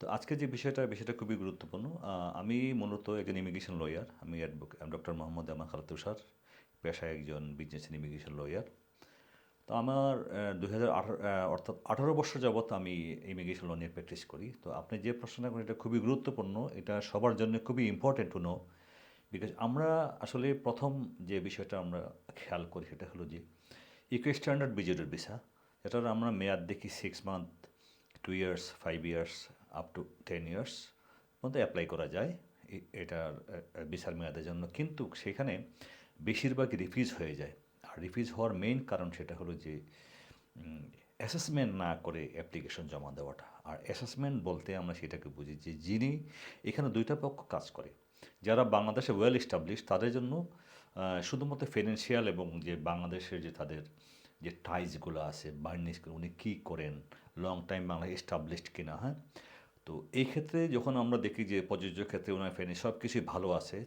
তো আজকে যে বিষয়টা বিষয়টা খুবই গুরুত্বপূর্ণ। আমি মূলত একজন ইমিগ্রেশন লয়ার আমি ডক্টর মোহাম্মদ আমা খালতুষার পেশায় একজন বিজনেস ইমিগ্রেশন লয়ার তো আমার দু হাজার আঠারো অর্থাৎ আঠারো বছর যাবৎ আমি ইমিগ্রেশন ল নিয়ে প্র্যাকটিস করি। তো আপনি যে প্রশ্নটা করেন, এটা খুবই গুরুত্বপূর্ণ। এটা সবার জন্য খুবই ইম্পর্টেন্ট টু নো বিকজ আমরা আসলে প্রথম যে বিষয়টা আমরা খেয়াল করি, সেটা হলো যে ইকো স্ট্যান্ডার্ড ভিজিটর ভিসা এটার আমরা মেয়াদ দেখি six month two years five years up to ten years মধ্যে অ্যাপ্লাই করা যায়। এটার ভিসার মেয়াদের জন্য। কিন্তু সেখানে বেশিরভাগই রিফিউজ হয়ে যায়। আর রিফিউজ হওয়ার মেইন কারণ সেটা হলো যে অ্যাসেসমেন্ট না করে অ্যাপ্লিকেশন জমা দেওয়াটা। আর অ্যাসেসমেন্ট বলতে আমরা সেটাকে বুঝি যে, যিনি এখানে দুইটা পক্ষ কাজ করে। যারা বাংলাদেশে ওয়েল এস্টাবলিশ তাদের জন্য শুধুমাত্র ফিনান্সিয়াল এবং যে বাংলাদেশের যে তাদের যে টাইজগুলো আছে বার্নিশগুলো উনি কী করেন? লং টাইম বাংলা এস্টাবলিশড কিনা হ্যাঁ? তো এই ক্ষেত্রে যখন আমরা দেখি যে প্রযোজ্য ক্ষেত্রে ওনার ফেনে সব কিছুই ভালো আছে,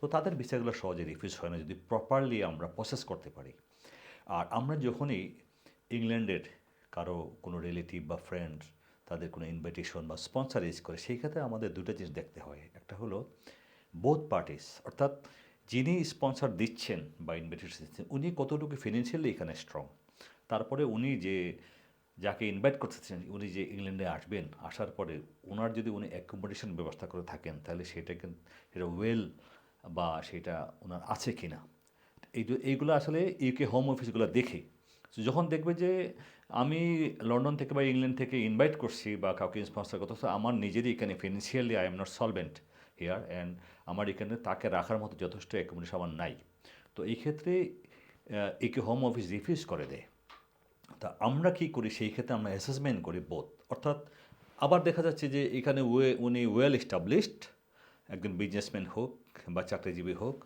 তো তাদের বিষয়গুলো সহজে রিফিউজ হয় না যদি প্রপারলি আমরা প্রসেস করতে পারি। আর আমরা যখনই ইংল্যান্ডের কারও কোনো রিলেটিভ বা ফ্রেন্ড তাদের কোনো ইনভাইটেশন বা স্পন্সারাইজ করে, সেই ক্ষেত্রে আমাদের দুটো জিনিস দেখতে হয়। একটা হলো বোথ পার্টিস অর্থাৎ যিনি স্পন্সর দিচ্ছেন বা ইনভাইটেশন দিচ্ছেন, উনি কতটুকু ফিনান্সিয়ালি এখানে স্ট্রং তারপরে উনি যে যাকে ইনভাইট করতেছেন, উনি যে ইংল্যান্ডে আসবেন, আসার পরে ওনার যদি উনি অ্যাকোমোডেশন ব্যবস্থা করে থাকেন, তাহলে সেটা কিন্তু সেটা ওয়েল বা সেটা ওনার আছে কি না এই এইগুলো আসলে ইউকে হোম অফিসগুলো দেখে। যখন দেখবে যে আমি লন্ডন থেকে বা ইংল্যান্ড থেকে ইনভাইট করছি বা কাউকে স্পন্সর করতে আমার নিজেরই এখানে financially I am not solvent here and আমার এখানে তাকে রাখার মতো যথেষ্ট অ্যাকোমোডেশন আমার নাই। তো এই ক্ষেত্রে একে হোম অফিস রিফিউজ করে দেয়। তা আমরা কি করি? সেই ক্ষেত্রে আমরা অ্যাসেসমেন্ট করি বোধ অর্থাৎ আবার দেখা যাচ্ছে যে এখানে ওয়ে, উনি ওয়েল এস্টাবলিশড একজন বিজনেসম্যান হোক বা চাকরিজীবী হোক,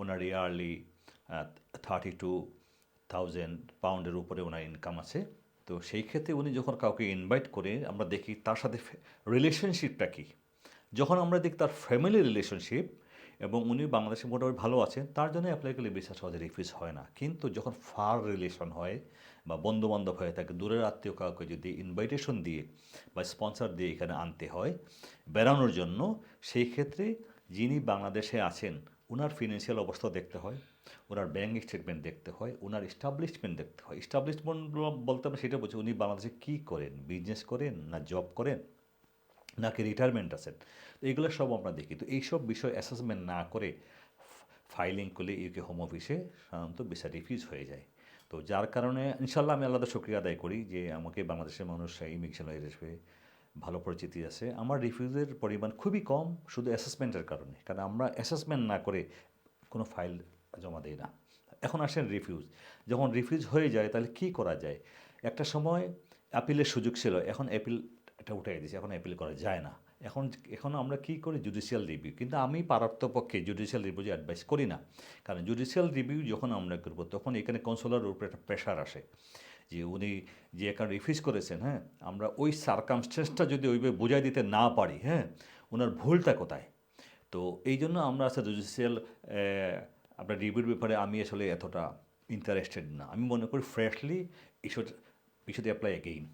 ওনার ইয়ারলি থার্টি টু থাউজেন্ড পাউন্ডের উপরে ওনার ইনকাম আছে। তো সেই ক্ষেত্রে উনি যখন কাউকে ইনভাইট করে, আমরা দেখি তার সাথে রিলেশনশিপটা কী? যখন আমরা দেখি তার ফ্যামিলি রিলেশনশিপ এবং উনি বাংলাদেশে মোটামুটি ভালো আছেন, তার জন্য অ্যাপ্লাই করলে বিশ্বাস সহজে রিফিউজ হয় না। কিন্তু যখন ফার রিলেশন হয় বা বন্ধুবান্ধব হয়ে থাকে, দূরের আত্মীয় কাউকে যদি ইনভাইটেশন দিয়ে বা স্পন্সর দিয়ে এখানে আনতে হয় বেড়ানোর জন্য, সেই ক্ষেত্রে যিনি বাংলাদেশে আছেন ওনার ফিনান্সিয়াল অবস্থা দেখতে হয় ওনার ব্যাঙ্ক স্টেটমেন্ট দেখতে হয় ওনার এস্টাবলিশমেন্ট দেখতে হয়। এস্টাবলিশমেন্ট বলতে আমরা সেটা বলছি উনি বাংলাদেশে কী করেন? বিজনেস করেন না জব করেন? নাকি রিটায়ারমেন্ট আছেন? তো এগুলো সব আমরা দেখি। তো এইসব বিষয় অ্যাসেসমেন্ট না করে ফাইলিং করলে ইউকে হোম অফিসে সাধারণত ভিসা রিফিউজ হয়ে যায়। তো যার কারণে ইনশাল্লাহ আমি আলাদা শুক্রিয়া আদায় করি যে আমাকে বাংলাদেশের মানুষ ইমিগ্রেশন হিসেবে ভালো পরিচিতি আছে। আমার রিফিউজের পরিমাণ খুবই কম, শুধু অ্যাসেসমেন্টের কারণে। কারণ আমরা অ্যাসেসমেন্ট না করে কোনো ফাইল জমা দিই না। এখন আসেন রিফিউজ যখন রিফিউজ হয়ে যায় তাহলে কি করা যায়? একটা সময় অ্যাপিলের সুযোগ ছিল। এখন অ্যাপিল এটা উঠে দিয়েছে এখন অ্যাপিল করা যায় না। এখন এখন আমরা কি করি? জুডিশিয়াল রিভিউ কিন্তু আমি পারাত্মপক্ষে জুডিশিয়াল রিভিউ অ্যাডভাইস করি না। কারণ জুডিশিয়াল রিভিউ যখন আমরা করব, তখন এখানে কনসোলার উপরে একটা প্রেশার আসে। যে উনি যে এখানে রিফিউজ করেছেন হ্যাঁ আমরা ওই সার্কামস্টেন্সটা যদি ওইভাবে বোঝাই দিতে না পারি হ্যাঁ ওনার ভুলটা কোথায়? তো এই জন্য আমরা আসলে জুডিশিয়াল আপনার রিভিউর ব্যাপারে আমি আসলে এতটা ইন্টারেস্টেড না। আমি মনে করি freshly issued issued apply again